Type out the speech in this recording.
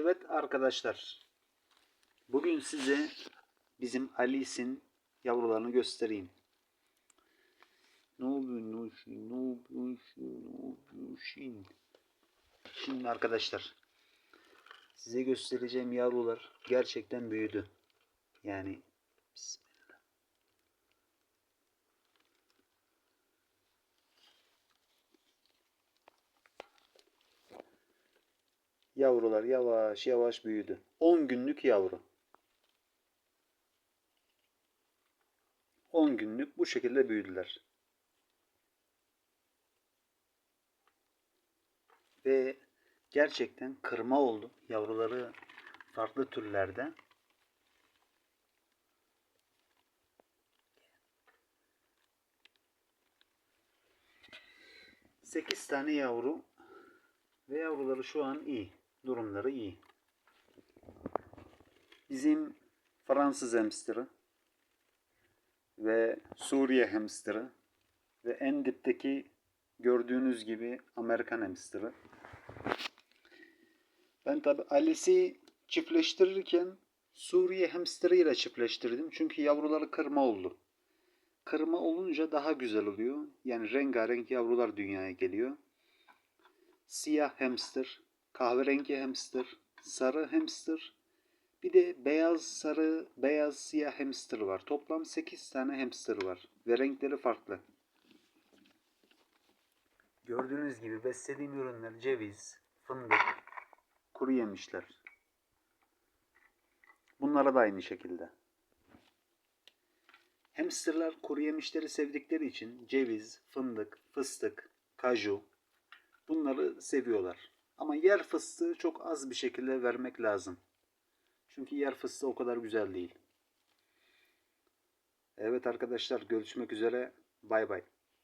Evet arkadaşlar. Bugün size bizim Alice'in yavrularını göstereyim. Ne yapıyorsun? Ne yapıyorsun? Ne yapıyorsun? Şimdi arkadaşlar size göstereceğim yavrular gerçekten büyüdü. Yani Yavrular yavaş yavaş büyüdü. 10 günlük yavru. 10 günlük bu şekilde büyüdüler. Ve gerçekten kırma oldu. Yavruları farklı türlerde. Sekiz tane yavru ve yavruları şu an iyi. Durumları iyi. Bizim Fransız hamsterı ve Suriye hamsterı ve en dipteki gördüğünüz gibi Amerikan hamsterı. Ben tabi Alice'i çiftleştirirken Suriye hamsterı ile çiftleştirdim. Çünkü yavruları kırma oldu. Kırma olunca daha güzel oluyor. Yani rengarenk yavrular dünyaya geliyor. Siyah hamster, kahverengi hamster, sarı hamster, bir de beyaz sarı, beyaz siyah hamster var. Toplam 8 tane hamster var ve renkleri farklı. Gördüğünüz gibi beslediğim ürünler ceviz, fındık, kuru yemişler. Bunlara da aynı şekilde. Hamsterlar kuru yemişleri sevdikleri için ceviz, fındık, fıstık, kaju bunları seviyorlar. Ama yer fıstığı çok az bir şekilde vermek lazım. Çünkü yer fıstığı o kadar güzel değil. Evet arkadaşlar görüşmek üzere. Bay bay.